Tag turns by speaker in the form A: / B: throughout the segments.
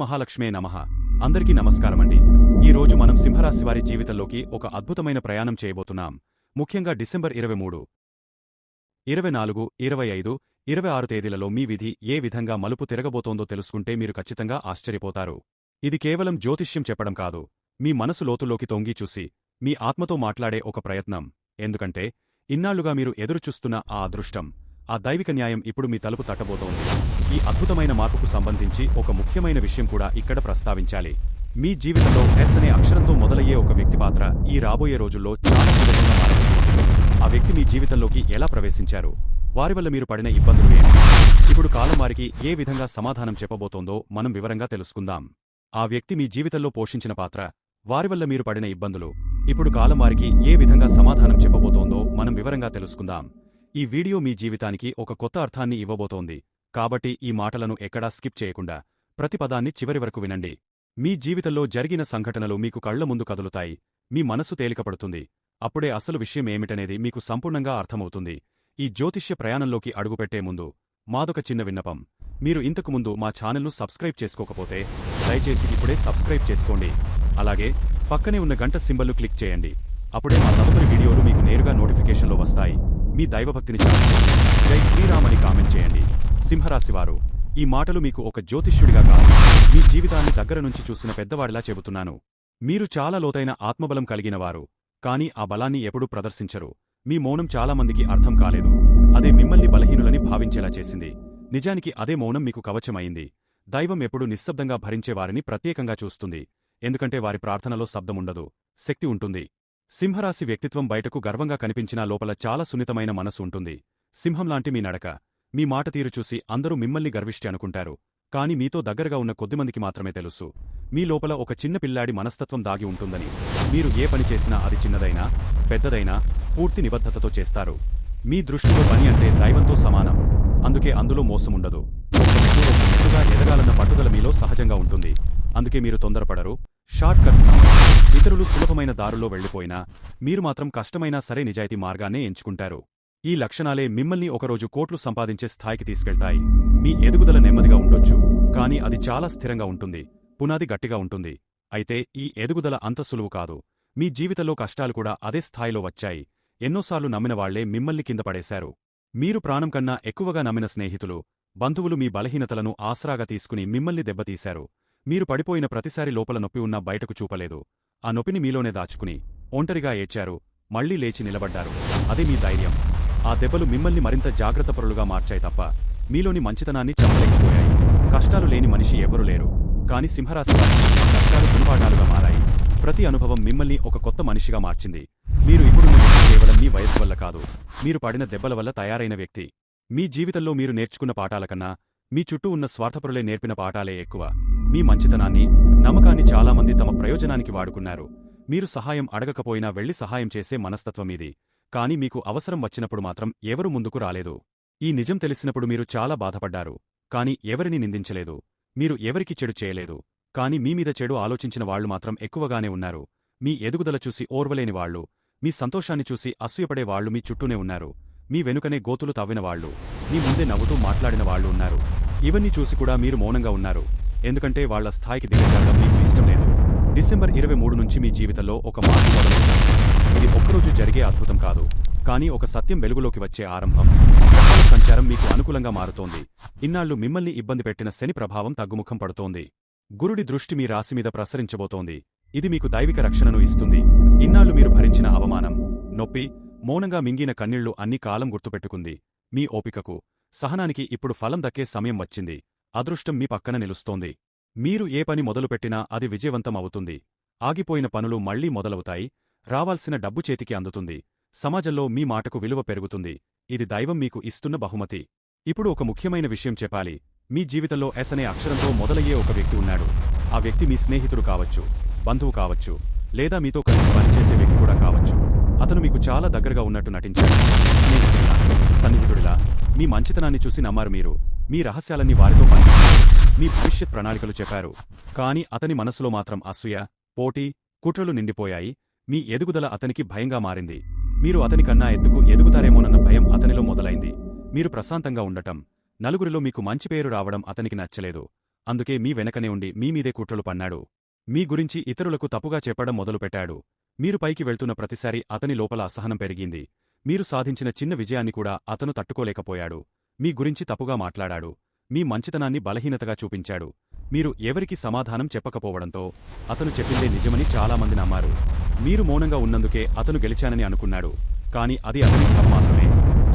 A: మహాలక్ష్మే నమః. అందరికీ నమస్కారమండి. ఈ రోజు మనం సింహరాశి వారి జీవితంలోకి ఒక అద్భుతమైన ప్రయాణం చేయబోతున్నాం. ముఖ్యంగా డిసెంబర్ ఇరవై మూడు ఇరవై నాలుగు ఇరవై ఐదు ఇరవై ఆరు తేదీలలో మీ విధి ఏ విధంగా మలుపు తిరగబోతోందో తెలుసుకుంటే మీరు ఖచ్చితంగా ఆశ్చర్యపోతారు. ఇది కేవలం జ్యోతిష్యం చెప్పడం కాదు. మీ మనసు లోతులోకి తొంగి చూసి మీ ఆత్మతో మాట్లాడే ఒక ప్రయత్నం. ఎందుకంటే ఇన్నాళ్ళుగా మీరు ఎదురుచూస్తున్న ఆ అదృష్టం ఆ దైవిక న్యాయం ఇప్పుడు మీ తలుపు తట్టబోతోంది. ఈ అద్భుతమైన మార్పుకు సంబంధించి ఒక ముఖ్యమైన విషయం కూడా ఇక్కడ ప్రస్తావించాలి. మీ జీవితంలో ఎస్ అనే అక్షరంతో మొదలయ్యే ఒక వ్యక్తి పాత్ర ఈ రాబోయే రోజుల్లో చాలా ఆ వ్యక్తి మీ జీవితంలోకి ఎలా ప్రవేశించారు? వారి వల్ల మీరు పడిన ఇబ్బందులు ఏమి ఇప్పుడు కాలం వారికి ఏ విధంగా సమాధానం చెప్పబోతోందో మనం వివరంగా తెలుసుకుందాం. ఆ వ్యక్తి మీ జీవితంలో పోషించిన పాత్ర వారి వల్ల మీరు పడిన ఇబ్బందులు ఇప్పుడు కాలం వారికి ఏ విధంగా సమాధానం చెప్పబోతోందో మనం వివరంగా తెలుసుకుందాం. ఈ వీడియో మీ జీవితానికి ఒక కొత్త అర్థాన్ని ఇవ్వబోతోంది. కాబట్టి ఈ మాటలను ఎక్కడా స్కిప్ చేయకుండా ప్రతి పదాన్ని చివరి వరకు వినండి. మీ జీవితంలో జరిగిన సంఘటనలు మీకు కళ్ళ ముందు కదులుతాయి. మీ మనసు తేలికపడుతుంది. అప్పుడే అసలు విషయం ఏమిటనేది మీకు సంపూర్ణంగా అర్థమవుతుంది. ఈ జ్యోతిష్య ప్రయాణంలోకి అడుగుపెట్టే ముందు మాదొక చిన్న విన్నపం. మీరు ఇంతకు ముందు మా ఛానల్ను సబ్స్క్రైబ్ చేసుకోకపోతే దయచేసి ఇప్పుడే సబ్స్క్రైబ్ చేసుకోండి. అలాగే పక్కనే ఉన్న గంట సింబల్ను క్లిక్ చేయండి. అప్పుడే మా తదుపరి వీడియోలు మీకు నేరుగా నోటిఫికేషన్లో వస్తాయి. మీ దైవభక్తిని జై శ్రీరామని కామెంట్ చేయండి. సింహరాశివారు ఈ మాటలు మీకు ఒక జ్యోతిష్యుడిగా కాదు. మీ జీవితాన్ని దగ్గర నుంచి చూసిన పెద్దవాడిలా చెబుతున్నాను. మీరు చాలా లోతైన ఆత్మబలం కలిగినవారు కానీ ఆ బలాన్ని ఎప్పుడూ ప్రదర్శించరు. మీ మౌనం చాలామందికి అర్థం కాలేదు. అదే మిమ్మల్ని బలహీనులని భావించేలా చేసింది. నిజానికి అదే మౌనం మీకు కవచమైంది. దైవం ఎప్పుడూ నిశ్శబ్దంగా భరించేవారిని ప్రత్యేకంగా చూస్తుంది. ఎందుకంటే వారి ప్రార్థనలో శబ్దముండదు శక్తి ఉంటుంది. సింహరాశి వ్యక్తిత్వం బయటకు గర్వంగా కనిపించినా లోపల చాలా సున్నితమైన మనసు ఉంటుంది. సింహంలాంటి మీ నడక మీ మాట తీరు చూసి అందరూ మిమ్మల్ని గర్విష్టి అనుకుంటారు. కాని మీతో దగ్గరగా ఉన్న కొద్దిమందికి మాత్రమే తెలుసు. మీ లోపల ఒక చిన్న పిల్లాడి మనస్తత్వం దాగి ఉంటుందని. మీరు ఏ పని చేసినా అది చిన్నదైనా పెద్దదైనా పూర్తి నిబద్ధతతో చేస్తారు. మీ దృష్టిలో పని అంటే దైవంతో సమానం. అందుకే అందులో మోసముండదు ఎదగాలన్న పట్టుదల మీలో సహజంగా ఉంటుంది. అందుకే మీరు తొందరపడరు. Short cuts. ఇతరులు సులభమైన దారులో వెళ్ళిపోయినా మీరు మాత్రం కష్టమైనా సరే నిజాయితీ మార్గాన్నే ఎంచుకుంటారు. ఈ లక్షణాలే మిమ్మల్ని ఒకరోజు కోట్లు సంపాదించే స్థాయికి తీసుకెళ్తాయి. మీ ఎదుగుదల నెమ్మదిగా ఉండొచ్చు కానీ అది చాలా స్థిరంగా ఉంటుంది పునాది గట్టిగా ఉంటుంది. అయితే ఈ ఎదుగుదల అంత సులువు కాదు. మీ జీవితంలో కష్టాలు కూడా అదే స్థాయిలో వచ్చాయి. ఎన్నోసార్లు నమ్మిన వాళ్ళే మిమ్మల్ని కింద పడేశారు. మీరు ప్రాణం కన్నా ఎక్కువగా నమ్మిన స్నేహితులు బంధువులు మీ బలహీనతలను ఆసరాగా తీసుకుని మిమ్మల్ని దెబ్బతీశారు. మీరు పడిపోయిన ప్రతిసారి లోపల నొప్పి ఉన్నా బయటకు చూపలేదు. ఆ నొప్పిని మీలోనే దాచుకుని ఒంటరిగా ఏడ్చారు. మళ్ళీ లేచి నిలబడ్డారు. అదే మీ ధైర్యం. ఆ దెబ్బలు మిమ్మల్ని మరింత జాగ్రత్తపరులుగా మార్చాయి తప్ప మీలోని మంచితనాన్ని చంపలేకపోయాయి. కష్టాలు లేని మనిషి ఎవరూ లేరు. కాని సింహరాశి కష్టాలు దుర్పాఠాలుగా మారాయి. ప్రతి అనుభవం మిమ్మల్ని ఒక కొత్త మనిషిగా మార్చింది. మీరు ఇప్పుడు కేవలం మీ వయస్సు వల్ల కాదు. మీరు పడిన దెబ్బల వల్ల తయారైన వ్యక్తి. మీ జీవితంలో మీరు నేర్చుకున్న పాఠాల కన్నా మీ చుట్టూ ఉన్న స్వార్థపరులే నేర్పిన పాఠాలే ఎక్కువ. మీ మంచితనాన్ని నమ్మకాన్ని చాలామంది తమ ప్రయోజనానికి వాడుకున్నారు. మీరు సహాయం అడగకపోయినా వెళ్ళి సహాయం చేసే మనస్తత్వం ఇది. కానీ మీకు అవసరం వచ్చినప్పుడు మాత్రం ఎవరు ముందుకు రాలేదు. ఈ నిజం తెలిసినప్పుడు మీరు చాలా బాధపడ్డారు. కాని ఎవరిని నిందించలేదు. మీరు ఎవరికి చెడు చేయలేదు. కాని మీమీద చెడు ఆలోచించిన వాళ్ళు మాత్రం ఎక్కువగానే ఉన్నారు. మీ ఎదుగుదల చూసి ఓర్వలేని వాళ్ళు మీ సంతోషాన్ని చూసి అసూయపడే వాళ్ళు మీ చుట్టూనే ఉన్నారు. మీ వెనుకనే గోతులు తవ్వినవాళ్ళు మీ ముందే నవ్వుతూ మాట్లాడిన వాళ్ళు ఉన్నారు. ఇవన్నీ చూసి కూడా మీరు మౌనంగా ఉన్నారు. ఎందుకంటే వాళ్ళ స్థాయికి దిగజాడడం మీకు ఇష్టం లేదు. డిసెంబర్ ఇరవై మూడు నుంచి మీ జీవితంలో ఒక మార్పు మొదలవుతుంది. ఇది ఒక్కరోజు జరిగే అద్భుతం కాదు. కానీ ఒక సత్యం వెలుగులోకి వచ్చే ఆరంభం. సంచారం మీకు అనుకూలంగా మారుతోంది. ఇన్నాళ్ళు మిమ్మల్ని ఇబ్బంది పెట్టిన శని ప్రభావం తగ్గుముఖం పడుతోంది. గురుడి దృష్టి మీ రాశి మీద ప్రసరించబోతోంది. ఇది మీకు దైవిక రక్షణను ఇస్తుంది. ఇన్నాళ్ళు మీరు భరించిన అవమానం నొప్పి మౌనంగా మింగిన కన్నీళ్ళు అన్ని కాలం గుర్తుపెట్టుకుంది. మీ ఓపికకు సహనానికి ఇప్పుడు ఫలం దక్కే సమయం వచ్చింది. అదృష్టం మీ పక్కన నిలుస్తోంది. మీరు ఏ పని మొదలుపెట్టినా అది విజయవంతం అవుతుంది ఆగిపోయిన పనులు మళ్ళీ మొదలవుతాయి. రావాల్సిన డబ్బు చేతికి అందుతుంది. సమాజంలో మీ మాటకు విలువ పెరుగుతుంది. ఇది దైవం మీకు ఇస్తున్న బహుమతి. ఇప్పుడు ఒక ముఖ్యమైన విషయం చెప్పాలి. మీ జీవితంలో ఎస్ అనే అక్షరంతో మొదలయ్యే ఒక వ్యక్తి ఉన్నాడు. ఆ వ్యక్తి మీ స్నేహితుడు కావచ్చు బంధువు కావచ్చు లేదా మీతో కలిసి పనిచేసే వ్యక్తి కూడా కావచ్చు. అతను మీకు చాలా దగ్గరగా ఉన్నట్టు నటించాడు. స్నేహితుడిలా సన్నిహితుడిలా. మీ మంచితనాన్ని చూసి నమ్మారు మీరు. మీ రహస్యాలన్నీ వారితో పంచారు మీ భవిష్యత్ ప్రణాళికలు చెప్పారు. కాని అతని మనసులో మాత్రం అసూయ పోటీ కుట్రలు నిండిపోయాయి. మీ ఎదుగుదల అతనికి భయంగా మారింది. మీరు అతని కన్నా ఎత్తుకు ఎదుగుతారేమోనన్న భయం అతనిలో మొదలైంది. మీరు ప్రశాంతంగా ఉండటం నలుగురిలో మీకు మంచి పేరు రావడం అతనికి నచ్చలేదు. అందుకే మీ వెనకనే ఉండి మీ మీదే కుట్రలు పన్నాడు. మీ గురించి ఇతరులకు తప్పుగా చెప్పడం మొదలుపెట్టాడు. మీరు పైకి వెళ్తున్న ప్రతిసారి అతని లోపల అసహనం పెరిగింది. మీరు సాధించిన చిన్న విజయాన్ని కూడా అతను తట్టుకోలేకపోయాడు. మీ గురించి తప్పుగా మాట్లాడాడు. మీ మంచితనాన్ని బలహీనతగా చూపించాడు. మీరు ఎవరికి సమాధానం చెప్పకపోవడంతో అతను చెప్పిందే నిజమని చాలామంది నమ్మారు. మీరు మౌనంగా ఉన్నందుకే అతను గెలిచానని అనుకున్నాడు. కాని అది అతని భ్రమ మాత్రమే.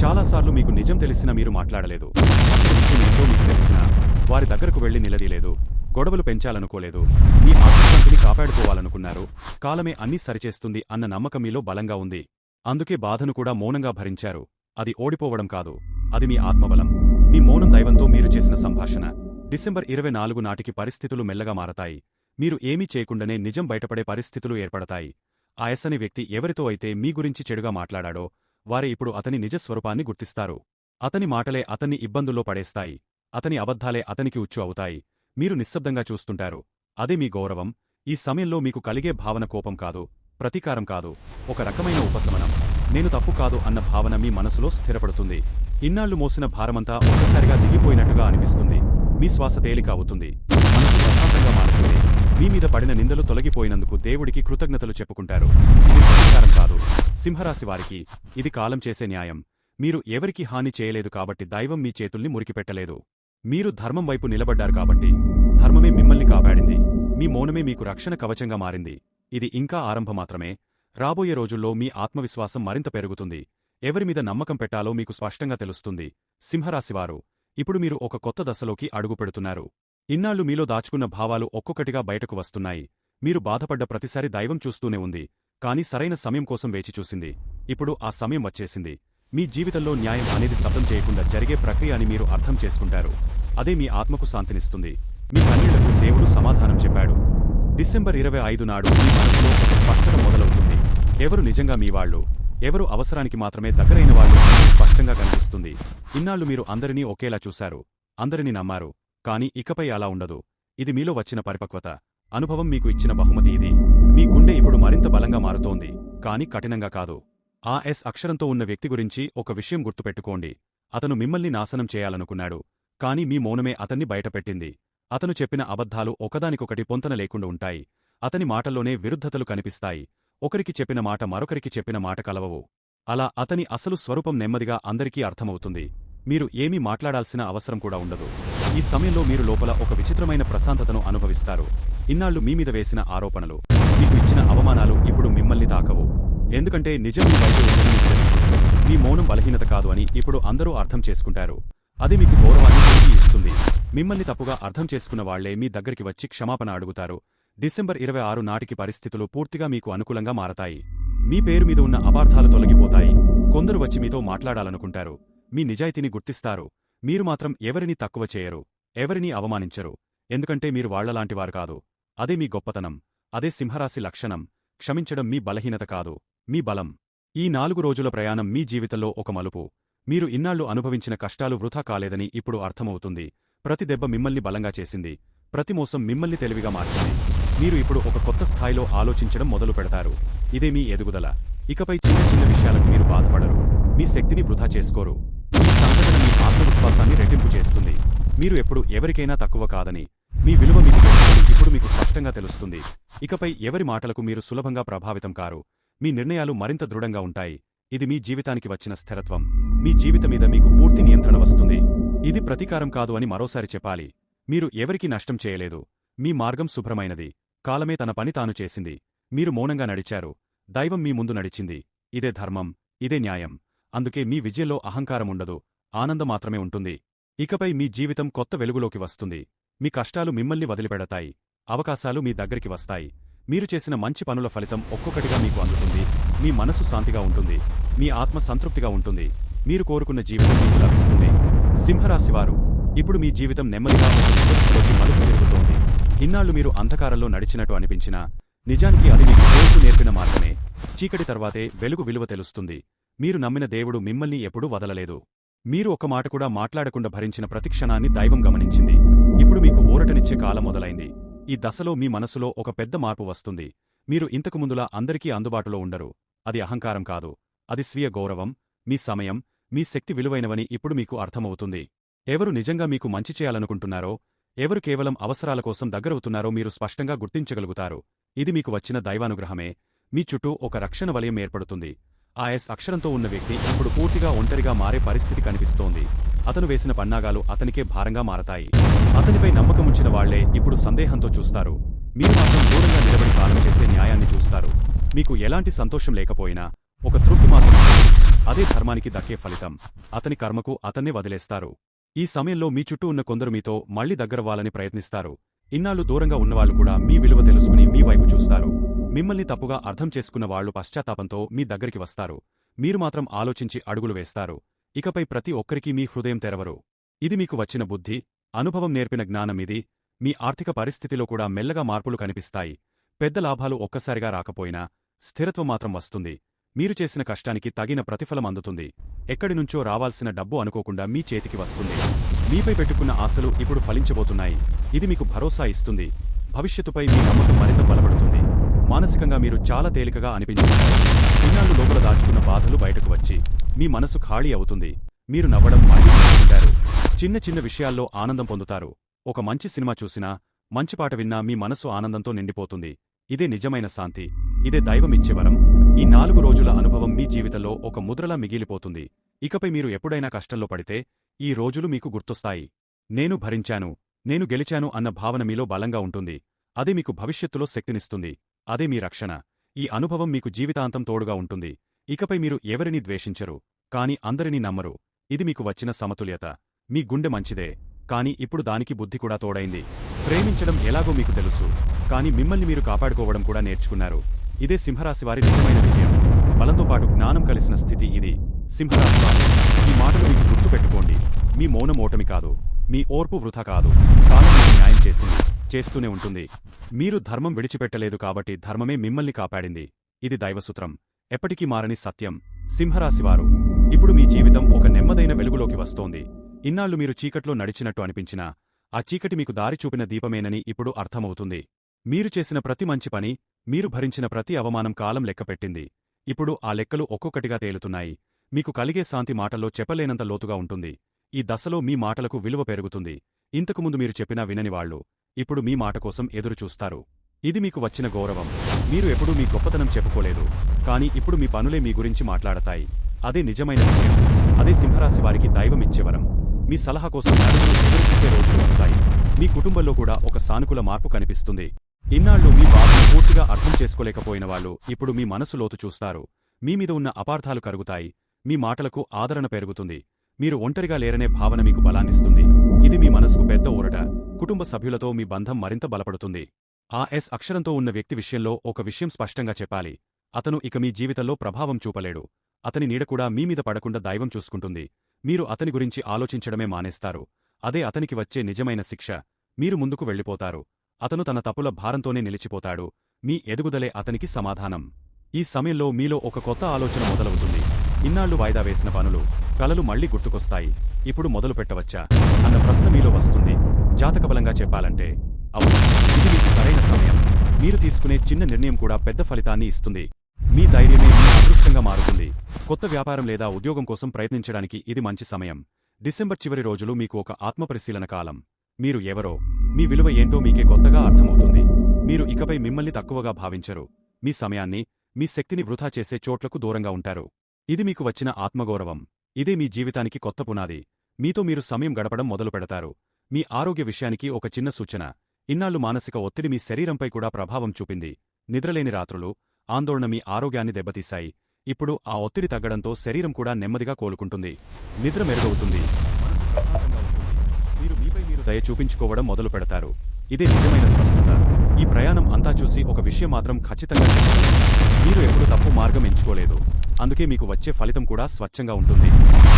A: చాలాసార్లు మీకు నిజం తెలిసినా మీరు మాట్లాడలేదు. మీకు తెలిసినా వారి దగ్గరకు వెళ్ళి నిలదీలేదు గొడవలు పెంచాలనుకోలేదు. మీ ఆత్మశాంతిని కాపాడుకోవాలనుకున్నారు. కాలమే అన్నీ సరిచేస్తుంది అన్న నమ్మకం మీలో బలంగా ఉంది. అందుకే బాధను కూడా మౌనంగా భరించారు. అది ఓడిపోవడం కాదు. అది మీ ఆత్మబలం. మీ మౌనం దైవంతో మీరు చేసిన సంభాషణ. డిసెంబర్ ఇరవై నాలుగు నాటికి పరిస్థితులు మెల్లగా మారతాయి. మీరు ఏమీ చేయకుండానే నిజం బయటపడే పరిస్థితులు ఏర్పడతాయి. ఆ ఎస్సని వ్యక్తి ఎవరితో అయితే మీ గురించి చెడుగా మాట్లాడాడో వారే ఇప్పుడు అతని నిజస్వరూపాన్ని గుర్తిస్తారు. అతని మాటలే అతన్ని ఇబ్బందుల్లో పడేస్తాయి. అతని అబద్ధాలే అతనికి ఉచ్చు అవుతాయి. మీరు నిశ్శబ్దంగా చూస్తుంటారు. అదే మీ గౌరవం. ఈ సమయంలో మీకు కలిగే భావన కోపం కాదు ప్రతీకారం కాదు. ఒక రకమైన ఉపశమనం. నేను తప్పు కాదు అన్న భావన మీ మనసులో స్థిరపడుతుంది. ఇన్నాళ్ళు మోసిన భారమంతా ఒక్కసారిగా దిగిపోయినట్టుగా అనిపిస్తుంది. మీ శ్వాస తేలిక అవుతుంది. మనసు ప్రశాంతంగా మారుతుంది. మీ మీద పడిన నిందలు తొలగిపోయినందుకు దేవుడికి కృతజ్ఞతలు చెప్పుకుంటారు. ఇది కాదు. సింహరాశి వారికి ఇది కాలం చేసే న్యాయం. మీరు ఎవరికి హాని చేయలేదు కాబట్టి దైవం మీ చేతుల్ని మురికిపెట్టలేదు. మీరు ధర్మం వైపు నిలబడ్డారు కాబట్టి ధర్మమే మిమ్మల్ని కాపాడింది. మీ మౌనమే మీకు రక్షణ కవచంగా మారింది. ఇది ఇంకా ఆరంభం మాత్రమే. రాబోయే రోజుల్లో మీ ఆత్మవిశ్వాసం మరింత పెరుగుతుంది. ఎవరి మీద నమ్మకం పెట్టాలో మీకు స్పష్టంగా తెలుస్తుంది. సింహరాశివారు ఇప్పుడు మీరు ఒక కొత్త దశలోకి అడుగుపెడుతున్నారు ఇన్నాళ్ళు మీలో దాచుకున్న భావాలు ఒక్కొక్కటిగా బయటకు వస్తున్నాయి. మీరు బాధపడ్డ ప్రతిసారి దైవం చూస్తూనే ఉంది. కానీ సరైన సమయం కోసం వేచిచూసింది ఇప్పుడు ఆ సమయం వచ్చేసింది. మీ జీవితంలో న్యాయం అనేది శబ్దం చేయకుండా జరిగే ప్రక్రియ అని మీరు అర్థం చేసుకుంటారు. అదే మీ ఆత్మకు శాంతినిస్తుంది. మీ కన్నీళ్ళకు దేవుడు సమాధానం చెప్పాడు. డిసెంబర్ ఇరవై ఐదు నాడు మీ మనసులో ఒక స్పష్టత మొదలవుతుంది. ఎవరు నిజంగా మీవాళ్ళు ఎవరు అవసరానికి మాత్రమే దగ్గరైన వాళ్ళు స్పష్టంగా కనిపిస్తుంది. ఇన్నాళ్ళు మీరు అందరినీ ఒకేలా చూశారు. అందరినీ నమ్మారు. కాని ఇకపై అలా ఉండదు. ఇది మీలో వచ్చిన పరిపక్వత. అనుభవం మీకు ఇచ్చిన బహుమతి ఇది. మీ గుండె ఇప్పుడు మరింత బలంగా మారుతోంది. కాని కఠినంగా కాదు. ఆ ఎస్ అక్షరంతో ఉన్న వ్యక్తి గురించి ఒక విషయం గుర్తుపెట్టుకోండి. అతను మిమ్మల్ని నాశనం చేయాలనుకున్నాడు. కాని మీ మౌనమే అతన్ని బయటపెట్టింది. అతను చెప్పిన అబద్ధాలు ఒకదానికొకటి పొంతన లేకుండా ఉంటాయి. అతని మాటల్లోనే విరుద్ధతలు కనిపిస్తాయి. ఒకరికి చెప్పిన మాట మరొకరికి చెప్పిన మాట కలవవు. అలా అతని అసలు స్వరూపం నెమ్మదిగా అందరికీ అర్థమవుతుంది. మీరు ఏమీ మాట్లాడాల్సిన అవసరం కూడా ఉండదు. ఈ సమయంలో మీరు లోపల ఒక విచిత్రమైన ప్రశాంతతను అనుభవిస్తారు. ఇన్నాళ్ళు మీ మీద వేసిన ఆరోపణలు మీకు ఇచ్చిన అవమానాలు ఇప్పుడు మిమ్మల్ని తాకవు. ఎందుకంటే నిజం మీ వైపు ఉందని మీకు తెలుసు. మీ మౌనం బలహీనత కాదు అని ఇప్పుడు అందరూ అర్థం చేసుకుంటారు. అది మీకు గౌరవాన్ని ఇస్తుంది. మిమ్మల్ని తప్పుగా అర్థం చేసుకున్న వాళ్ళే మీ దగ్గరికి వచ్చి క్షమాపణ అడుగుతారు. డిసెంబర్ ఇరవై ఆరు నాటికి పరిస్థితులు పూర్తిగా మీకు అనుకూలంగా మారతాయి. మీ పేరు మీద ఉన్న అపార్థాలు తొలగిపోతాయి. కొందరు వచ్చి మీతో మాట్లాడాలనుకుంటారు. మీ నిజాయితీని గుర్తిస్తారు. మీరు మాత్రం ఎవరినీ తక్కువ చేయరు. ఎవరినీ అవమానించరు. ఎందుకంటే మీరు వాళ్ళలాంటివారు కాదు. అదే మీ గొప్పతనం. అదే సింహరాశి లక్షణం. క్షమించడం మీ బలహీనత కాదు. మీ బలం. ఈ నాలుగు రోజుల ప్రయాణం మీ జీవితంలో ఒక మలుపు. మీరు ఇన్నాళ్ళు అనుభవించిన కష్టాలు వృథా కాలేదని ఇప్పుడు అర్థమవుతుంది. ప్రతి దెబ్బ మిమ్మల్ని బలంగా చేసింది. ప్రతి మోసం మిమ్మల్ని తెలివిగా మార్చింది. మీరు ఇప్పుడు ఒక కొత్త స్థాయిలో ఆలోచించడం మొదలు పెడతారు. ఇదే మీ ఎదుగుదల. ఇకపై చిన్న చిన్న విషయాలకు మీరు బాధపడరు. మీ శక్తిని వృధా చేసుకోరు. ఈ సంఘటన మీ ఆత్మవిశ్వాసాన్ని రెట్టింపు చేస్తుంది. మీరు ఎప్పుడు ఎవరికైనా తక్కువ కాదని మీ విలువ మీకు ఇప్పుడు మీకు స్పష్టంగా తెలుస్తుంది. ఇకపై ఎవరి మాటలకు మీరు సులభంగా ప్రభావితం కారు. మీ నిర్ణయాలు మరింత దృఢంగా ఉంటాయి. ఇది మీ జీవితానికి వచ్చిన స్థిరత్వం. మీ జీవితం మీద మీకు పూర్తి నియంత్రణ వస్తుంది. ఇది ప్రతీకారం కాదు అని మరోసారి చెప్పాలి. మీరు ఎవరికీ నష్టం చేయలేదు. మీ మార్గం శుభ్రమైనది. కాలమే తన పని తాను చేసింది. మీరు మౌనంగా నడిచారు. దైవం మీ ముందు నడిచింది. ఇదే ధర్మం ఇదే న్యాయం. అందుకే మీ విజయంలో అహంకారం ఉండదు. ఆనందం మాత్రమే ఉంటుంది. ఇకపై మీ జీవితం కొత్త వెలుగులోకి వస్తుంది. మీ కష్టాలు మిమ్మల్ని వదిలిపెడతాయి. అవకాశాలు మీ దగ్గరికి వస్తాయి. మీరు చేసిన మంచి పనుల ఫలితం ఒక్కొక్కటిగా మీకు అందుతుంది. మీ మనసు శాంతిగా ఉంటుంది. మీ ఆత్మ సంతృప్తిగా ఉంటుంది. మీరు కోరుకున్న జీవితం మీకు లభిస్తుంది. సింహరాశివారు ఇప్పుడు మీ జీవితం నెమ్మదిగా మలుపు ఇన్నాళ్ళు మీరు అంధకారంలో నడిచినట్టు అనిపించినా నిజానికి అది మీకు కోర్సు నేర్పిన మార్గమే. చీకటి తర్వాతే వెలుగు విలువ తెలుస్తుంది. మీరు నమ్మిన దేవుడు మిమ్మల్ని ఎప్పుడూ వదలలేదు. మీరు ఒక మాట కూడా మాట్లాడకుండా భరించిన ప్రతిక్షణాన్ని దైవం గమనించింది. ఇప్పుడు మీకు ఊరటనిచ్చే కాలం మొదలైంది. ఈ దశలో మీ మనసులో ఒక పెద్ద మార్పు వస్తుంది. మీరు ఇంతకు ముందులా అందరికీ అందుబాటులో ఉండరు. అది అహంకారం కాదు. అది స్వీయ గౌరవం మీ సమయం మీ శక్తి విలువైనవని ఇప్పుడు మీకు అర్థమవుతుంది. ఎవరు నిజంగా మీకు మంచి చేయాలనుకుంటున్నారో ఎవరు కేవలం అవసరాల కోసం దగ్గరవుతున్నారో మీరు స్పష్టంగా గుర్తించగలుగుతారు. ఇది మీకు వచ్చిన దైవానుగ్రహమే. మీ చుట్టూ ఒక రక్షణ వలయం ఏర్పడుతుంది. ఆ ఎస్ అక్షరంతో ఉన్న వ్యక్తి ఇప్పుడు పూర్తిగా ఒంటరిగా మారే పరిస్థితి కనిపిస్తోంది. అతను వేసిన పన్నాగాలు అతనికే భారంగా మారతాయి. అతనిపై నమ్మకముంచిన వాళ్ళే ఇప్పుడు సందేహంతో చూస్తారు. మీరు మాత్రం దూరంగా నిలబడి కాలం చేసే న్యాయాన్ని చూస్తారు. మీకు ఎలాంటి సంతోషం లేకపోయినా ఒక తృప్తి మాత్రం అదే ధర్మానికి దక్కే ఫలితం. అతని కర్మకు అతన్నే వదిలేస్తారు. ఈ సమయంలో మీ చుట్టూ ఉన్న కొందరు మీతో మళ్ళీ దగ్గరవ్వాలని ప్రయత్నిస్తారు. ఇన్నాళ్ళు దూరంగా ఉన్నవాళ్ళు కూడా మీ విలువ తెలుసుకుని మీ వైపు చూస్తారు. మిమ్మల్ని తప్పుగా అర్థం చేసుకున్న వాళ్ళు పశ్చాత్తాపంతో మీ దగ్గరికి వస్తారు. మీరు మాత్రం ఆలోచించి అడుగులు వేస్తారు. ఇకపై ప్రతి ఒక్కరికీ మీ హృదయం తెరవరు. ఇది మీకు వచ్చిన బుద్ధి అనుభవం నేర్పిన జ్ఞానం ఇది. మీ ఆర్థిక పరిస్థితిలో కూడా మెల్లగా మార్పులు కనిపిస్తాయి. పెద్ద లాభాలు ఒక్కసారిగా రాకపోయినా స్థిరత్వం మాత్రం వస్తుంది. మీరు చేసిన కష్టానికి తగిన ప్రతిఫలం అందుతుంది. ఎక్కడి నుంచో రావాల్సిన డబ్బు అనుకోకుండా మీ చేతికి వస్తుంది. మీపై పెట్టుకున్న ఆశలు ఇప్పుడు ఫలించబోతున్నాయి. ఇది మీకు భరోసా ఇస్తుంది. భవిష్యత్తుపై మీ నమ్మకం మరింత బలపడుతుంది. మానసికంగా మీరు చాలా తేలికగా అనిపించుకుంటారు ఇన్నాళ్ళు లోపల దాచుకున్న బాధలు బయటకు వచ్చి మీ మనసు ఖాళీ అవుతుంది. మీరు నవ్వడం మళ్ళీ చిన్న చిన్న విషయాల్లో ఆనందం పొందుతారు. ఒక మంచి సినిమా చూసినా మంచి పాట విన్నా మీ మనసు ఆనందంతో నిండిపోతుంది. ఇదే నిజమైన శాంతి. ఇదే దైవమిచ్చే వరం. ఈ నాలుగు రోజుల అనుభవం మీ జీవితంలో ఒక ముద్రలా మిగిలిపోతుంది. ఇకపై మీరు ఎప్పుడైనా కష్టంలో పడితే ఈ రోజులు మీకు గుర్తొస్తాయి. నేను భరించాను నేను గెలిచాను అన్న భావన మీలో బలంగా ఉంటుంది. అదే మీకు భవిష్యత్తులో శక్తినిస్తుంది. అదే మీ రక్షణ. ఈ అనుభవం మీకు జీవితాంతం తోడుగా ఉంటుంది. ఇకపై మీరు ఎవరినీ ద్వేషించరు కాని అందరినీ నమ్మరు. ఇది మీకు వచ్చిన సమతుల్యత. మీ గుండె మంచిదే కాని ఇప్పుడు దానికి బుద్ధి కూడా తోడైంది. ప్రేమించడం ఎలాగో మీకు తెలుసు. కాని మిమ్మల్ని మీరు కాపాడుకోవడం కూడా నేర్చుకున్నారు. ఇదే సింహరాశివారి నిజమైన విజయం. బలంతో పాటు జ్ఞానం కలిసిన స్థితి ఇది. సింహరాశివారి ఈ మాటలు మీకు గుర్తుపెట్టుకోండి. మీ మౌనం ఓటమి కాదు. మీ ఓర్పు వృధా కాదు. కాలం న్యాయం చేసింది. చేస్తూనే ఉంటుంది. మీరు ధర్మం విడిచిపెట్టలేదు కాబట్టి ధర్మమే మిమ్మల్ని కాపాడింది. ఇది దైవసూత్రం. ఎప్పటికీ మారని సత్యం. సింహరాశివారు ఇప్పుడు మీ జీవితం ఒక నెమ్మదైన వెలుగులోకి వస్తోంది. ఇన్నాళ్ళు మీరు చీకట్లో నడిచినట్టు అనిపించినా ఆ చీకటి మీకు దారి చూపిన దీపమేనని ఇప్పుడు అర్థమవుతుంది. మీరు చేసిన ప్రతి మంచి పని మీరు భరించిన ప్రతి అవమానం కాలం లెక్కపెట్టింది ఇప్పుడు ఆ లెక్కలు ఒక్కొక్కటిగా తేలుతున్నాయి. మీకు కలిగే శాంతి మాటల్లో చెప్పలేనంత లోతుగా ఉంటుంది. ఈ దశలో మీ మాటలకు విలువ పెరుగుతుంది. ఇంతకుముందు మీరు చెప్పినా వినని వాళ్ళు ఇప్పుడు మీ మాట కోసం ఎదురుచూస్తారు ఇది మీకు వచ్చిన గౌరవం. మీరు ఎప్పుడూ మీ గొప్పతనం చెప్పుకోలేదు. కానీ ఇప్పుడు మీ పనులే మీ గురించి మాట్లాడతాయి. అదే నిజమైన విజయం అదే సింహరాశి వారికి దైవం ఇచ్చేవరం మీ సలహా కోసం ఎదురుచూసే రోజులు వస్తాయి. మీ కుటుంబంలో కూడా ఒక సానుకూల మార్పు కనిపిస్తుంది. ఇన్నాళ్ళు మీ బాధను పూర్తిగా అర్థం చేసుకోలేకపోయిన వాళ్ళు ఇప్పుడు మీ మనసు లోతు చూస్తారు. మీ మీద ఉన్న అపార్థాలు కరుగుతాయి. మీ మాటలకు ఆదరణ పెరుగుతుంది. మీరు ఒంటరిగా లేరనే భావన మీకు బలాన్నిస్తుంది. ఇది మీ మనసుకు పెద్ద ఊరట. కుటుంబ సభ్యులతో మీ బంధం మరింత బలపడుతుంది. ఆ ఎస్ అక్షరంతో ఉన్న వ్యక్తి విషయంలో ఒక విషయం స్పష్టంగా చెప్పాలి. అతను ఇక మీ జీవితంలో ప్రభావం చూపలేడు. అతని నీడ కూడా మీద పడకుండా దైవం చూసుకుంటుంది. మీరు అతని గురించి ఆలోచించడమే మానేస్తారు. అదే అతనికి వచ్చే నిజమైన శిక్ష. మీరు ముందుకు వెళ్ళిపోతారు. అతను తన తప్పుల భారంతోనే నిలిచిపోతాడు. మీ ఎదుగుదలే అతనికి సమాధానం. ఈ సమయంలో మీలో ఒక కొత్త ఆలోచన మొదలవుతుంది. ఇన్నాళ్ళు వాయిదా వేసిన పనులు కలలు మళ్ళీ గుర్తుకొస్తాయి. ఇప్పుడు మొదలు పెట్టవచ్చా? అన్న ప్రశ్న మీలో వస్తుంది. జాతకబలంగా చెప్పాలంటే. అవును. ఇది మీకు సరైన సమయం. మీరు తీసుకునే చిన్న నిర్ణయం కూడా పెద్ద ఫలితాన్ని ఇస్తుంది. మీ ధైర్యమే మీ అదృష్టంగా మారుతుంది. కొత్త వ్యాపారం లేదా ఉద్యోగం కోసం ప్రయత్నించడానికి ఇది మంచి సమయం. డిసెంబర్ చివరి రోజులు మీకు ఒక ఆత్మపరిశీలన కాలం. మీరు ఎవరో మీ విలువ ఏంటో మీకే కొత్తగా అర్థమవుతుంది. మీరు ఇకపై మిమ్మల్ని తక్కువగా భావించరు. మీ సమయాన్ని మీ శక్తిని వృధా చేసే చోట్లకు దూరంగా ఉంటారు. ఇది మీకు వచ్చిన ఆత్మగౌరవం. ఇదే మీ జీవితానికి కొత్త పునాది. మీతో మీరు సమయం గడపడం మొదలు పెడతారు. మీ ఆరోగ్య విషయానికి ఒక చిన్న సూచన. ఇన్నాళ్ళు మానసిక ఒత్తిడి మీ శరీరంపై కూడా ప్రభావం చూపింది. నిద్రలేని రాత్రులు ఆందోళన మీ ఆరోగ్యాన్ని దెబ్బతీశాయి. ఇప్పుడు ఆ ఒత్తిడి తగ్గడంతో శరీరం కూడా నెమ్మదిగా కోలుకుంటుంది. నిద్ర మెరుగవుతుంది. దయ చూపించుకోవడం మొదలు పెడతారు. ఇదే నిజమైన స్వస్థత ఈ ప్రయాణం అంతా చూసి ఒక విషయం మాత్రం ఖచ్చితంగా మీరు ఎప్పుడు తప్పు మార్గం ఎంచుకోలేదు. అందుకే మీకు వచ్చే ఫలితం కూడా స్వచ్ఛంగా ఉంటుంది.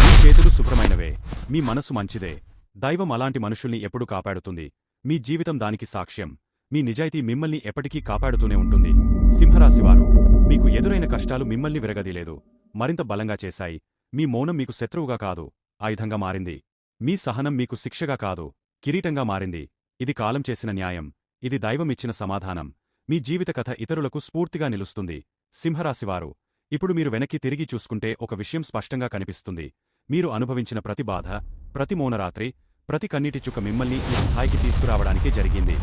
A: మీ చేతులు శుభ్రమైనవే. మీ మనసు మంచిదే. దైవం అలాంటి మనుషుల్ని ఎప్పుడు కాపాడుతుంది. మీ జీవితం దానికి సాక్ష్యం. మీ నిజాయితీ మిమ్మల్ని ఎప్పటికీ కాపాడుతూనే ఉంటుంది. సింహరాశివారు మీకు ఎదురైన కష్టాలు మిమ్మల్ని విరగదీలేదు మరింత బలంగా చేశాయి. మీ మౌనం మీకు శత్రువుగా కాదు. ఆయుధంగా మారింది. మీ సహనం మీకు శిక్షగా కాదు. కిరీటంగా మారింది. ఇది కాలం చేసిన న్యాయం. ఇది దైవమిచ్చిన సమాధానం. మీ జీవిత కథ ఇతరులకు స్ఫూర్తిగా నిలుస్తుంది. సింహరాశివారు ఇప్పుడు మీరు వెనక్కి తిరిగి చూసుకుంటే ఒక విషయం స్పష్టంగా కనిపిస్తుంది. మీరు అనుభవించిన ప్రతి బాధ ప్రతి మౌనరాత్రి ప్రతి కన్నీటి చుక్క మిమ్మల్ని ఈ స్థాయికి తీసుకురావడానికే జరిగింది.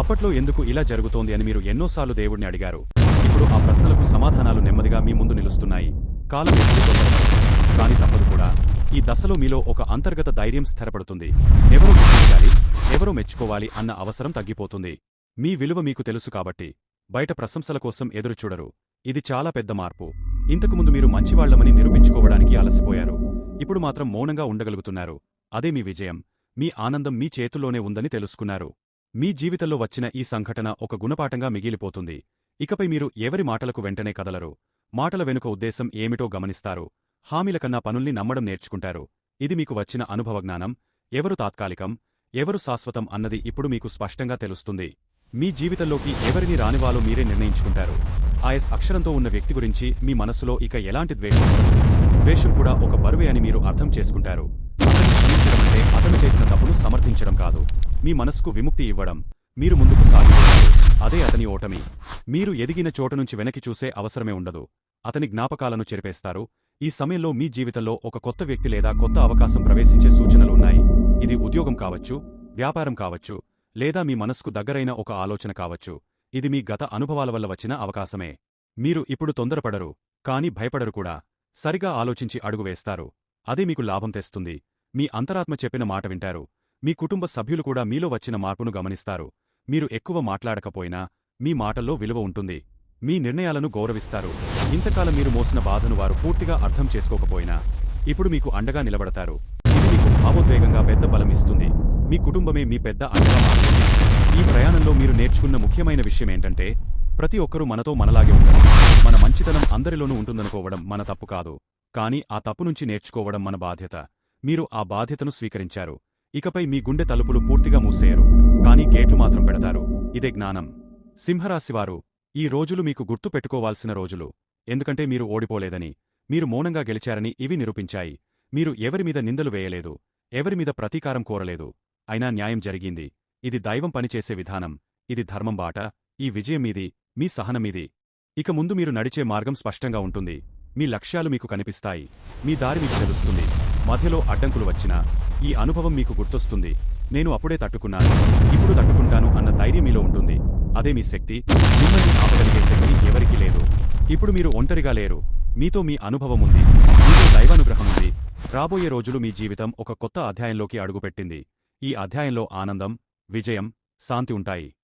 A: అప్పట్లో ఎందుకు ఇలా జరుగుతోంది అని మీరు ఎన్నోసార్లు దేవుడిని అడిగారు. ఇప్పుడు ఆ ప్రశ్నలకు సమాధానాలు నెమ్మదిగా మీ ముందు నిలుస్తున్నాయి. కాలం ఎప్పుడు కాని తప్పదు కూడా. ఈ దశలో మీలో ఒక అంతర్గత ధైర్యం స్థిరపడుతుంది. ఎవరో మెచ్చుకోవాలి ఎవరో మెచ్చుకోవాలి అన్న అవసరం తగ్గిపోతుంది. మీ విలువ మీకు తెలుసు కాబట్టి. బయట ప్రశంసల కోసం ఎదురుచూడరు ఇది చాలా పెద్ద మార్పు. ఇంతకుముందు మీరు మంచివాళ్ళమని నిరూపించుకోవడానికి అలసిపోయారు. ఇప్పుడు మాత్రం మౌనంగా ఉండగలుగుతున్నారు. అదే మీ విజయం. మీ ఆనందం మీ చేతుల్లోనే ఉందని తెలుసుకున్నారు. మీ జీవితంలో వచ్చిన ఈ సంఘటన ఒక గుణపాఠంగా మిగిలిపోతుంది. ఇకపై మీరు ఎవరి మాటలకు వెంటనే కదలరు. మాటల వెనుక ఉద్దేశం ఏమిటో గమనిస్తారు. హామీల కన్నా పనుల్ని నమ్మడం నేర్చుకుంటారు. ఇది మీకు వచ్చిన అనుభవజ్ఞానం. ఎవరు తాత్కాలికం? ఎవరు శాశ్వతం అన్నది ఇప్పుడు మీకు స్పష్టంగా తెలుస్తుంది. మీ జీవితంలోకి ఎవరిని రానివాలో మీరే నిర్ణయించుకుంటారు. ఆయస్ అక్షరంతో ఉన్న వ్యక్తి గురించి మీ మనస్సులో ఇక ఎలాంటి ద్వేషం? ద్వేషం కూడా ఒక బరువే అని మీరు అర్థం చేసుకుంటారు. అతన్ని క్షమించడం అంటే అతను చేసిన తప్పును సమర్థించడం కాదు. మీ మనస్సుకు విముక్తి ఇవ్వడం. మీరు ముందుకు సాగిపోతారు. అదే అతని ఓటమి. మీరు ఎదిగిన చోట నుంచి వెనక్కి చూసే అవసరమే ఉండదు. అతని జ్ఞాపకాలను చెరిపేస్తారు. ఈ సమయంలో మీ జీవితంలో ఒక కొత్త వ్యక్తి లేదా కొత్త అవకాశం ప్రవేశించే సూచనలు ఉన్నాయి. ఇది ఉద్యోగం కావచ్చు వ్యాపారం కావచ్చు లేదా మీ మనస్కు దగ్గరైన ఒక ఆలోచన కావచ్చు. ఇది మీ గత అనుభవాల వల్ల వచ్చిన అవకాశమే. మీరు ఇప్పుడు తొందరపడరు కాని భయపడరు కూడా. సరిగా ఆలోచించి అడుగు వేస్తారు. అదే మీకు లాభం తెస్తుంది. మీ అంతరాత్మ చెప్పిన మాట వింటారు. మీ కుటుంబ సభ్యులు కూడా మీలో వచ్చిన మార్పును గమనిస్తారు. మీరు ఎక్కువ మాట్లాడకపోయినా మీ మాటల్లో విలువ ఉంటుంది. మీ నిర్ణయాలను గౌరవిస్తారు. ఇంతకాలం మీరు మోసిన బాధను వారు పూర్తిగా అర్థం చేసుకోకపోయినా ఇప్పుడు మీకు అండగా నిలబడతారు. ఇది మీకు భావోద్వేగంగా పెద్ద బలం ఇస్తుంది. మీ కుటుంబమే మీ పెద్ద అండగా మారుతుంది. ఈ ప్రయాణంలో మీరు నేర్చుకున్న ముఖ్యమైన విషయం ఏంటంటే ప్రతి ఒక్కరూ మనతో మనలాగే ఉంటారు. మన మంచితనం అందరిలోనూ ఉంటుందనుకోవడం మన తప్పు కాదు. కానీ ఆ తప్పు నుంచి నేర్చుకోవడం మన బాధ్యత. మీరు ఆ బాధ్యతను స్వీకరించారు. ఇకపై మీ గుండె తలుపులు పూర్తిగా మూసేయరు కానీ గేట్లు మాత్రం పెడతారు. ఇదే జ్ఞానం. సింహరాశివారు ఈ రోజులు మీకు గుర్తు పెట్టుకోవాల్సిన రోజులు. ఎందుకంటే మీరు ఓడిపోలేదని మీరు మౌనంగా గెలిచారని ఇవి నిరూపించాయి. మీరు ఎవరిమీద నిందలు వేయలేదు ఎవరిమీద ప్రతీకారం కోరలేదు. అయినా న్యాయం జరిగింది. ఇది దైవం పనిచేసే విధానం. ఇది ధర్మం బాట. ఈ విజయం మీది మీ సహనమీది. ఇక ముందు మీరు నడిచే మార్గం స్పష్టంగా ఉంటుంది. మీ లక్ష్యాలు మీకు కనిపిస్తాయి. మీ దారి మీకు తెలుస్తుంది. మధ్యలో అడ్డంకులు వచ్చినా ఈ అనుభవం మీకు గుర్తొస్తుంది. నేను అప్పుడే తట్టుకున్నాను. ఇప్పుడు తట్టుకుంటాను అన్న ధైర్యం మీలో ఉంటుంది. అదే మీ శక్తి. మిమ్మల్ని ఆపగలిగే శక్తి ఎవరికీ లేదు. ఇప్పుడు మీరు ఒంటరిగా లేరు. మీతో మీ అనుభవం ఉంది. మీతో దైవానుగ్రహం ఉంది. రాబోయే రోజులు మీ జీవితం ఒక కొత్త అధ్యాయంలోకి అడుగుపెట్టింది. ఈ అధ్యాయంలో ఆనందం విజయం శాంతి ఉంటాయి.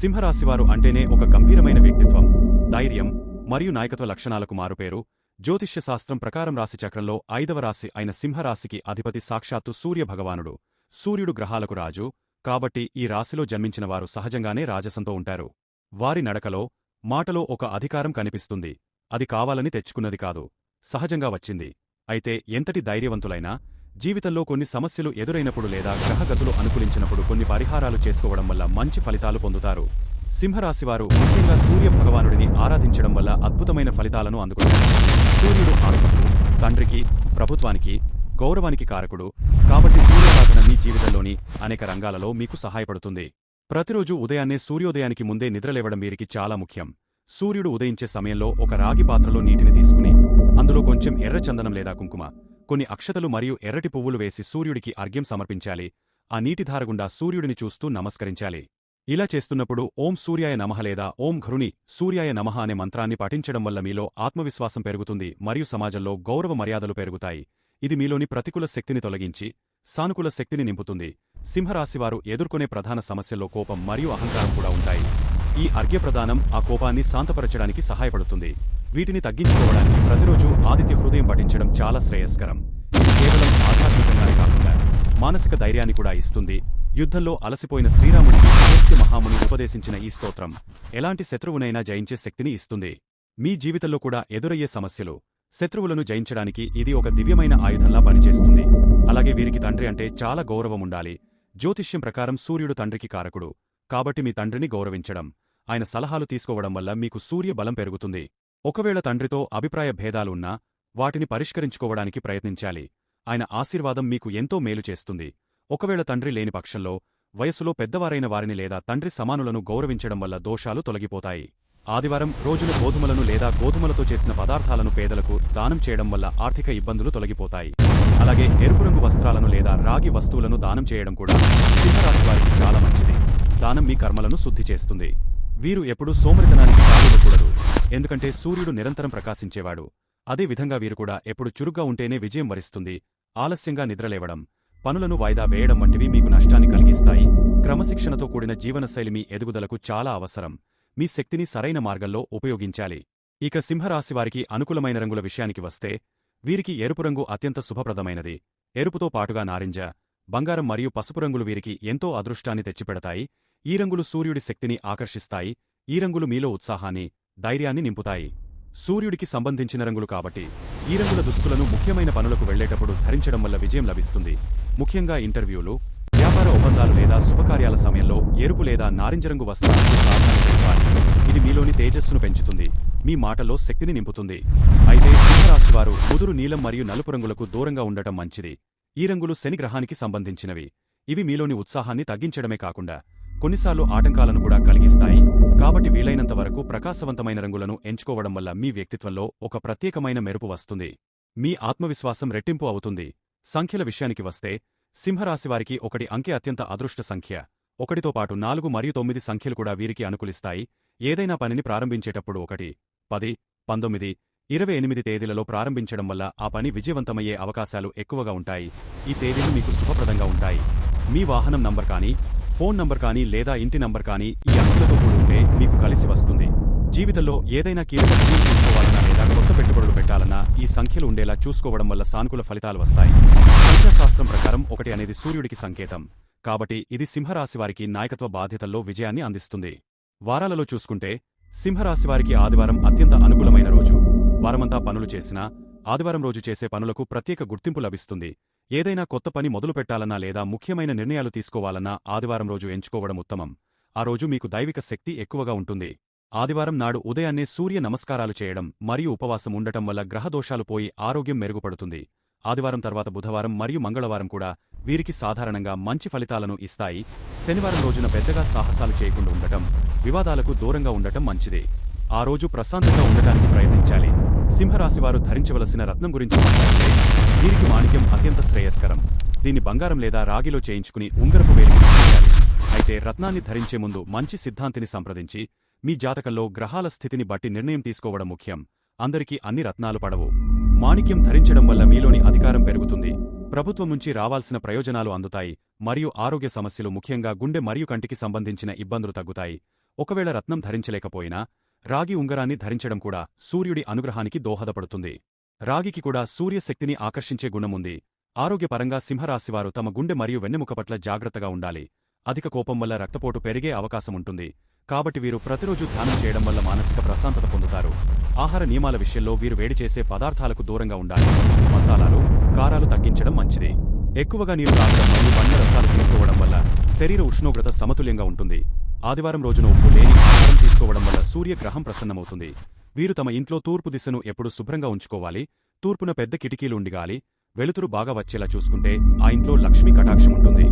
A: సింహరాశివారు అంటేనే ఒక గంభీరమైన వ్యక్తిత్వం. ధైర్యం మరియు నాయకత్వ లక్షణాలకు మారుపేరు. జ్యోతిష్య శాస్త్రం ప్రకారం రాశిచక్రంలో ఐదవ రాశి అయిన సింహరాశికి అధిపతి సాక్షాత్తు సూర్యభగవానుడు. సూర్యుడు గ్రహాలకు రాజు. కాబట్టి ఈ రాశిలో జన్మించిన వారు సహజంగానే రాజసంతో ఉంటారు. వారి నడకలో మాటలో ఒక అధికారం కనిపిస్తుంది. అది కావాలని తెచ్చుకున్నది కాదు. సహజంగా వచ్చింది. అయితే ఎంతటి ధైర్యవంతులైనా జీవితంలో కొన్ని సమస్యలు ఎదురైనప్పుడు లేదా గ్రహగతులు అనుకూలించినప్పుడు కొన్ని పరిహారాలు చేసుకోవడం వల్ల మంచి ఫలితాలు పొందుతారు. సింహరాశివారు ముఖ్యంగా సూర్య భగవానుడిని ఆరాధించడం వల్ల అద్భుతమైన ఫలితాలను అందుకుంటారు. సూర్యుడు ఆత్మకు తండ్రికి ప్రభుత్వానికి గౌరవానికి కారకుడు. కాబట్టి సూర్యారాధన మీ జీవితంలోని అనేక రంగాలలో మీకు సహాయపడుతుంది. ప్రతిరోజు ఉదయాన్నే సూర్యోదయానికి ముందే నిద్రలేవడం వీరికి చాలా ముఖ్యం. సూర్యుడు ఉదయించే సమయంలో ఒక రాగి పాత్రలో నీటిని తీసుకుని అందులో కొంచెం ఎర్ర చందనం లేదా కుంకుమ కొన్ని అక్షతలు మరియు ఎర్రటి పువ్వులు వేసి సూర్యుడికి అర్ఘ్యం సమర్పించాలి. ఆ నీటిధార గుండా సూర్యుడిని చూస్తూ నమస్కరించాలి. ఇలా చేస్తున్నప్పుడు ఓం సూర్యాయ నమః లేదా ఓం ఘరుని సూర్యాయ నమః అనే మంత్రాన్ని పఠించడం వల్ల మీలో ఆత్మవిశ్వాసం పెరుగుతుంది మరియు సమాజంలో గౌరవ మర్యాదలు పెరుగుతాయి. ఇది మీలోని ప్రతికూల శక్తిని తొలగించి సానుకూల శక్తిని నింపుతుంది. సింహరాశివారు ఎదుర్కొనే ప్రధాన సమస్యల్లో కోపం మరియు అహంకారం కూడా ఉంటాయి. ఈ అర్ఘ్యప్రదానం ఆ కోపాన్ని శాంతపరచడానికి సహాయపడుతుంది. వీటిని తగ్గించుకోవడానికి ప్రతిరోజు ఆదిత్య హృదయం పఠించడం చాలా శ్రేయస్కరం. ఇది కేవలం ఆధ్యాత్మికంగానే కాకుండా మానసిక ధైర్యాన్ని కూడా ఇస్తుంది. యుద్ధంలో అలసిపోయిన శ్రీరాముడికి అగస్త్య మహాముని ఉపదేశించిన ఈ స్తోత్రం. ఎలాంటి శత్రువునైనా జయించే శక్తిని ఇస్తుంది. మీ జీవితంలో కూడా ఎదురయ్యే సమస్యలు శత్రువులను జయించడానికి ఇది ఒక దివ్యమైన ఆయుధంలా పనిచేస్తుంది. అలాగే వీరికి తండ్రి అంటే చాలా గౌరవం ఉండాలి. జ్యోతిష్యం ప్రకారం సూర్యుడు తండ్రికి కారకుడు. కాబట్టి మీ తండ్రిని గౌరవించడం ఆయన సలహాలు తీసుకోవడం వల్ల మీకు సూర్య బలం పెరుగుతుంది. ఒకవేళ తండ్రితో అభిప్రాయ భేదాలున్నా వాటిని పరిష్కరించుకోవడానికి ప్రయత్నించాలి. ఆయన ఆశీర్వాదం మీకు ఎంతో మేలు చేస్తుంది. ఒకవేళ తండ్రి లేని పక్షంలో వయస్సులో పెద్దవారైన వారిని లేదా తండ్రి సమానులను గౌరవించడం వల్ల దోషాలు తొలగిపోతాయి. ఆదివారం రోజున గోధుమలను లేదా గోధుమలతో చేసిన పదార్థాలను పేదలకు దానం చేయడం వల్ల ఆర్థిక ఇబ్బందులు తొలగిపోతాయి. అలాగే ఎరుపు రంగు వస్త్రాలను లేదా రాగి వస్తువులను దానం చేయడం కూడా సింహరాశి వారికి చాలా మంచిది. దానం మీ కర్మలను శుద్ధి చేస్తుంది. వీరు ఎప్పుడూ సోమరితనానికి తావివ్వకూడదు ఎందుకంటే సూర్యుడు నిరంతరం ప్రకాశించేవాడు. అదే విధంగా వీరు కూడా ఎప్పుడు చురుగ్గా ఉంటేనే విజయం వరిస్తుంది. ఆలస్యంగా నిద్రలేవడం. పనులను వాయిదా వేయడం వంటివి మీకు నష్టాన్ని కలిగిస్తాయి. క్రమశిక్షణతో కూడిన జీవనశైలి మీ ఎదుగుదలకు చాలా అవసరం. మీ శక్తిని సరైన మార్గంలో ఉపయోగించాలి. ఇక సింహరాశివారికి అనుకూలమైన రంగుల విషయానికి వస్తే వీరికి ఎరుపు రంగు అత్యంత శుభప్రదమైనది. ఎరుపుతో పాటుగా నారింజ బంగారం మరియు పసుపు రంగులు వీరికి ఎంతో అదృష్టాన్ని తెచ్చిపెడతాయి. ఈ రంగులు సూర్యుడి శక్తిని ఆకర్షిస్తాయి. ఈ రంగులు మీలో ఉత్సాహాన్ని ధైర్యాన్ని నింపుతాయి. సూర్యుడికి సంబంధించిన రంగులు కాబట్టి ఈ రంగుల దుస్తులను ముఖ్యమైన పనులకు వెళ్ళేటప్పుడు ధరించడం వల్ల విజయం లభిస్తుంది. ముఖ్యంగా ఇంటర్వ్యూలు వ్యాపార ఒప్పందాలు లేదా శుభకార్యాల సమయంలో ఎరుపు లేదా నారింజ రంగు వస్త్రాలకు ఇది మీలోని తేజస్సును పెంచుతుంది. మీ మాటలో శక్తిని నింపుతుంది. అయితే సింహరాశి వారు ముదురు నీలం మరియు నలుపు రంగులకు దూరంగా ఉండటం మంచిది. ఈ రంగులు శని గ్రహానికి సంబంధించినవి. ఇవి మీలోని ఉత్సాహాన్ని తగ్గించడమే కాకుండా కొన్నిసార్లు ఆటంకాలను కూడా కలిగిస్తాయి. కాబట్టి వీలైనంత వరకు ప్రకాశవంతమైన రంగులను ఎంచుకోవడం వల్ల మీ వ్యక్తిత్వంలో ఒక ప్రత్యేకమైన మెరుపు వస్తుంది. మీ ఆత్మవిశ్వాసం రెట్టింపు అవుతుంది. సంఖ్యల విషయానికి వస్తే సింహరాశివారికి ఒకటి అంకె అత్యంత అదృష్ట సంఖ్య. ఒకటితో పాటు నాలుగు మరియు తొమ్మిది సంఖ్యలు కూడా వీరికి అనుకూలిస్తాయి. ఏదైనా పనిని ప్రారంభించేటప్పుడు ఒకటి పది పంతొమ్మిది ఇరవై ఎనిమిది తేదీలలో ప్రారంభించడం వల్ల ఆ పని విజయవంతమయ్యే అవకాశాలు ఎక్కువగా ఉంటాయి. ఈ తేదీలు మీకు శుభప్రదంగా ఉంటాయి. మీ వాహనం నంబర్ కానీ ఫోన్ నంబర్ కానీ లేదా ఇంటి నంబర్ కానీ ఈ అంకెలతో కూడి ఉంటే మీకు కలిసి వస్తుంది. జీవితంలో ఏదైనా కీలక తీసుకోవాలన్నా లేదా కొత్త పెట్టుబడులు పెట్టాలన్నా ఈ సంఖ్యలు ఉండేలా చూసుకోవడం వల్ల సానుకూల ఫలితాలు వస్తాయి. సంఖ్యాశాస్త్రం ప్రకారం ఒకటి అనేది సూర్యుడికి సంకేతం. కాబట్టి ఇది సింహరాశివారికి నాయకత్వ బాధ్యతల్లో విజయాన్ని అందిస్తుంది. వారాలలో చూసుకుంటే సింహరాశివారికి ఆదివారం అత్యంత అనుకూలమైన రోజు. వారమంతా పనులు చేసినా ఆదివారం రోజు చేసే పనులకు ప్రత్యేక గుర్తింపు లభిస్తుంది. ఏదైనా కొత్త పని మొదలు పెట్టాలన్నా లేదా ముఖ్యమైన నిర్ణయాలు తీసుకోవాలన్నా ఆదివారం రోజు ఎంచుకోవడం ఉత్తమం. ఆ రోజు మీకు దైవిక శక్తి ఎక్కువగా ఉంటుంది. ఆదివారం నాడు ఉదయాన్నే సూర్య నమస్కారాలు చేయడం మరియు ఉపవాసం ఉండటం వల్ల గ్రహదోషాలు పోయి ఆరోగ్యం మెరుగుపడుతుంది. ఆదివారం తర్వాత బుధవారం మరియు మంగళవారం కూడా వీరికి సాధారణంగా మంచి ఫలితాలను ఇస్తాయి. శనివారం రోజున పెద్దగా సాహసాలు చేయకుండా ఉండటం వివాదాలకు దూరంగా ఉండటం మంచిది. ఆ రోజు ప్రశాంతంగా ఉండటానికి ప్రయత్నించాలి. సింహరాశివారు ధరించవలసిన రత్నం గురించి వీరికి మాణిక్యం అత్యంత శ్రేయస్కరం. దీన్ని బంగారం లేదా రాగిలో చేయించుకుని ఉంగరపు వేలికి అయితే రత్నాన్ని ధరించే ముందు మంచి సిద్ధాంతిని సంప్రదించి మీ జాతకంలో గ్రహాల స్థితిని బట్టి నిర్ణయం తీసుకోవడం ముఖ్యం. అందరికీ అన్ని రత్నాలు పడవు. మాణిక్యం ధరించడం వల్ల మీలోని అధికారం పెరుగుతుంది. ప్రభుత్వం నుంచి రావాల్సిన ప్రయోజనాలు అందుతాయి. మరియు ఆరోగ్య సమస్యలు ముఖ్యంగా గుండె మరియు కంటికి సంబంధించిన ఇబ్బందులు తగ్గుతాయి. ఒకవేళ రత్నం ధరించలేకపోయినా రాగి ఉంగరాన్ని ధరించడం కూడా సూర్యుడి అనుగ్రహానికి దోహదపడుతుంది. రాగికి కూడా సూర్యశక్తిని ఆకర్షించే గుణముంది ఆరోగ్యపరంగా సింహరాశివారు తమ గుండె మరియు వెన్నెముక పట్ల జాగ్రత్తగా ఉండాలి. అధిక కోపం వల్ల రక్తపోటు పెరిగే అవకాశముంటుంది కాబట్టి వీరు ప్రతిరోజు ధ్యానం చేయడం వల్ల మానసిక ప్రశాంతత పొందుతారు. ఆహార నియమాల విషయంలో వీరు వేడి చేసే పదార్థాలకు దూరంగా ఉండాలి. మసాలాలు కారాలు తగ్గించడం మంచిది. ఎక్కువగా నీరు తాగడం మరియు బండ రసాలు తీసుకోవడం వల్ల శరీర ఉష్ణోగ్రత సమతుల్యంగా ఉంటుంది. ఆదివారం రోజున ఉప్పు లేని ఆహారం తీసుకోవడం వల్ల సూర్యగ్రహం ప్రసన్నమవుతుంది. వీరు తమ ఇంట్లో తూర్పు దిశను ఎప్పుడు శుభ్రంగా ఉంచుకోవాలి. తూర్పున పెద్ద కిటికీలు ఉండిగాలి. వెలుతురు బాగా వచ్చేలా చూసుకుంటే ఆ ఇంట్లో లక్ష్మీ కటాక్షం ఉంటుంది.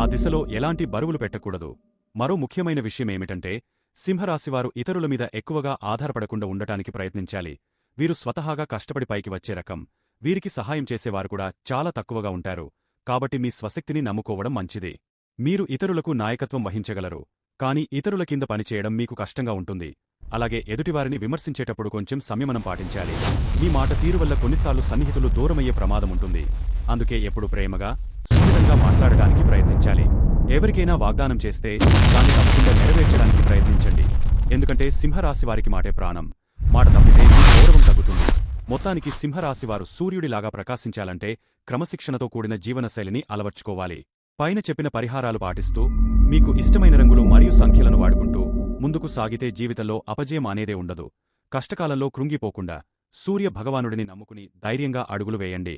A: ఆ దిశలో ఎలాంటి బరువులు పెట్టకూడదు. మరో ముఖ్యమైన విషయమేమిటంటే సింహరాశివారు ఇతరుల మీద ఎక్కువగా ఆధారపడకుండా ఉండటానికి ప్రయత్నించాలి. వీరు స్వతహాగా కష్టపడి పైకి వచ్చే రకం. వీరికి సహాయం చేసేవారు కూడా చాలా తక్కువగా ఉంటారు. కాబట్టి మీ స్వశక్తిని నమ్ముకోవడం మంచిది. మీరు ఇతరులకు నాయకత్వం వహించగలరు. కానీ ఇతరుల కింద పనిచేయడం మీకు కష్టంగా ఉంటుంది. అలాగే ఎదుటివారిని విమర్శించేటప్పుడు కొంచెం సంయమనం పాటించాలి. మీ మాట తీరు వల్ల కొన్నిసార్లు సన్నిహితులు దూరమయ్యే ప్రమాదం ఉంటుంది. అందుకే ఎప్పుడు ప్రేమగా సున్నితంగా మాట్లాడటానికి ప్రయత్నించాలి. ఎవరికైనా వాగ్దానం చేస్తే దాన్ని తప్పకుండా నెరవేర్చడానికి ప్రయత్నించండి. ఎందుకంటే సింహరాశి వారికి మాటే ప్రాణం. మాట తప్పితే గౌరవం తగ్గుతుంది. మొత్తానికి సింహరాశివారు సూర్యుడిలాగా ప్రకాశించాలంటే క్రమశిక్షణతో కూడిన జీవనశైలిని అలవర్చుకోవాలి. పైన చెప్పిన పరిహారాలు పాటిస్తూ మీకు ఇష్టమైన రంగులు మరియు సంఖ్యలను వాడుకుంటూ ముందుకు సాగితే జీవితంలో అపజయం అనేదే ఉండదు. కష్టకాలంలో కృంగిపోకుండా సూర్య భగవానుడిని నమ్ముకుని ధైర్యంగా అడుగులు వేయండి.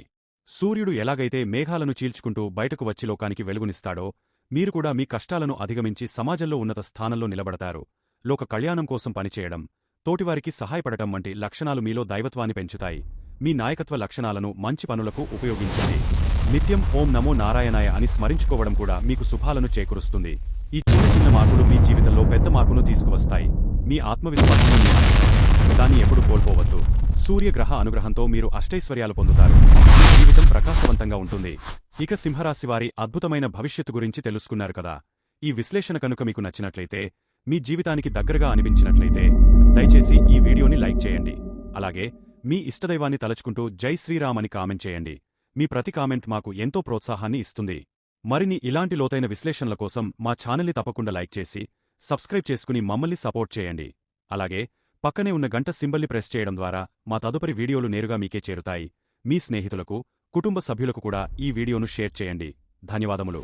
A: సూర్యుడు ఎలాగైతే మేఘాలను చీల్చుకుంటూ బయటకు వచ్చి లోకానికి వెలుగునిస్తాడో మీరు కూడా మీ కష్టాలను అధిగమించి సమాజంలో ఉన్నత స్థానంలో నిలబడతారు. లోక కళ్యాణం కోసం పనిచేయడం తోటివారికి సహాయపడటం వంటి లక్షణాలు మీలో దైవత్వాన్ని పెంచుతాయి. మీ నాయకత్వ లక్షణాలను మంచి పనులకు ఉపయోగించండి. నిత్యం ఓం నమో నారాయణాయ అని స్మరించుకోవడం కూడా మీకు శుభాలను చేకూరుస్తుంది. ఈ చిన్న చిన్న మార్పులు మీ జీవితంలో పెద్ద మార్పును తీసుకువస్తాయి. మీ ఆత్మవిశ్వాసం దాన్ని ఎప్పుడు కోల్పోవద్దు. సూర్యగ్రహ అనుగ్రహంతో మీరు అష్టైశ్వర్యాలు పొందుతారు. మీ జీవితం ప్రకాశవంతంగా ఉంటుంది. ఇక సింహరాశి వారి అద్భుతమైన భవిష్యత్తు గురించి తెలుసుకున్నారు కదా. ఈ విశ్లేషణ కనుక మీకు నచ్చినట్లయితే మీ జీవితానికి దగ్గరగా అనిపించినట్లయితే దయచేసి ఈ వీడియోని లైక్ చేయండి. అలాగే మీ ఇష్టదైవాన్ని తలుచుకుంటూ జై శ్రీరామ్ అని కామెంట్ చేయండి. మీ ప్రతి కామెంట్ మాకు ఎంతో ప్రోత్సాహాన్ని ఇస్తుంది. మరిన్ని ఇలాంటి లోతైన విశ్లేషణల కోసం మా ఛానల్ని తప్పకుండా లైక్ చేసి సబ్స్క్రైబ్ చేసుకుని మమ్మల్ని సపోర్ట్ చేయండి. అలాగే పక్కనే ఉన్న గంట సింబల్ని ప్రెస్ చేయడం ద్వారా మా తదుపరి వీడియోలు నేరుగా మీకే చేరుతాయి. మీ స్నేహితులకు కుటుంబ సభ్యులకు కూడా ఈ వీడియోను షేర్ చేయండి. ధన్యవాదములు.